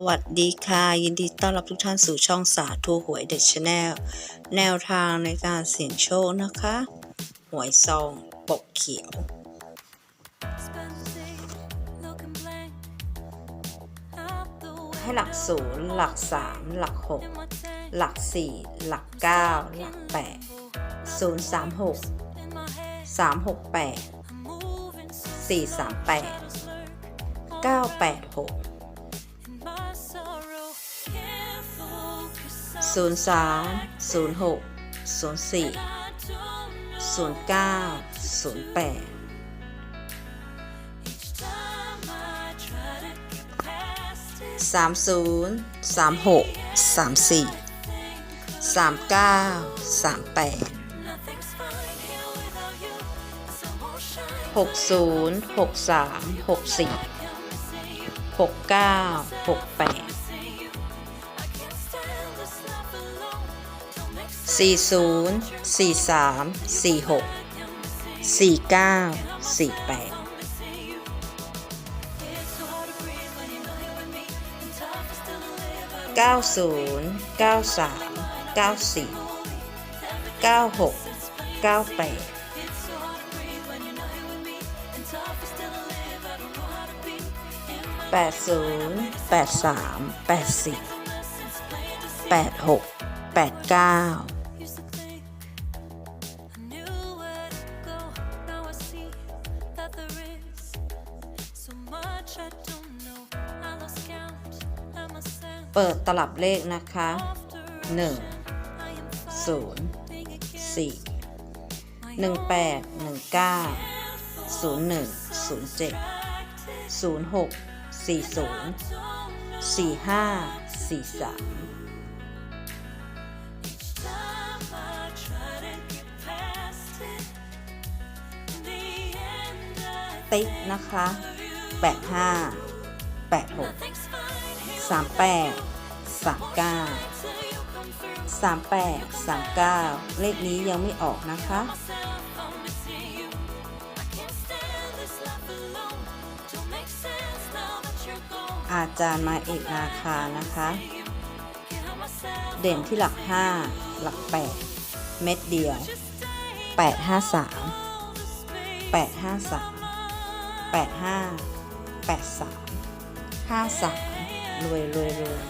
สวัสดีค่ะ ยินดีต้อนรับทุกท่านสู่ช่องสาธุหวยเด็ดชาแนลแนวทางในการเสี่ยงโชคนะคะ หวยซองปกเขียว ให้หลักศูนย์หลักสามหลักหกหลักสี่หลักเก้าหลักแปดศูนย์สามหกสามหกแปดสี่สามแปดเก้าแปดหก ศูนย์สามศูนย์หกศูนย์สี่ศูนย์เก้าศูนย์แปดสามศูนย์สามหกสามสี่สามเก้าสามแปดหกศูนย์หกสามหกสี่หกเก้าหกแปด สี่ศูนย์สี่สามสี่หกสี่เก้าสี่แปดเก้าศูนย์เก้าสามเก้าสี่เก้าหกเก้าแปดแปดศูนย์แปดสามแปดสี่แปดหกแปดเก้า เปิดตลับเลขนะคะ 1 0 4 1 8 1 9 0 1 0 7 ติ๊กนะคะ 85 86สามแปดสามเก้าสามแปดสามเก้าเลขนี้ยังไม่ออกนะคะ อาจารย์มาเอกนาคานะคะ เด่นที่หลัก 5 หลัก 8 เม็ดเดียว 853 853 85 83 53รวยรวยรวย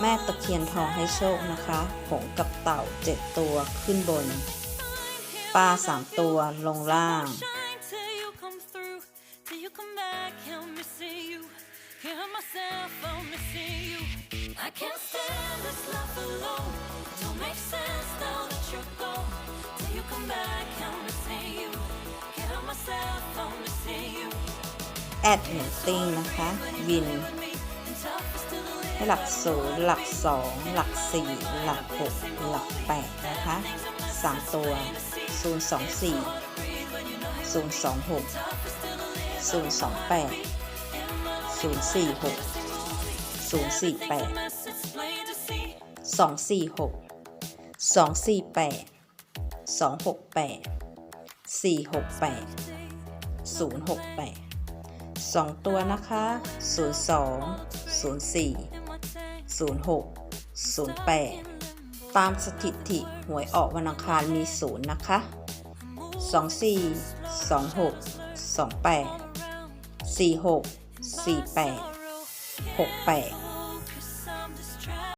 แม่ตะเคียนทองให้โชคนะคะหงส์กับเต่าเจ็ดตัวขึ้นบน ปลาสามตัวลงล่าง I can't stand this life alone. แอดหนึ่งติ้งนะคะ วิน ให้หลักศูนย์หลักสองหลักสี่หลักหกหลักแปดนะคะสามตัวศูนย์สองสี่ศูนย์สองหกศูนย์สองแปดศูนย์สี่หกศูนย์สี่แปดสองสี่หกสองสี่แปดสองหกแปดสี่หกแปดศูนย์หกแปด สองตัวนะคะ 02 04 06 08 ตามสถิติหวยออกวันอังคารมีศูนย์นะคะ 24 26 28 46 48 68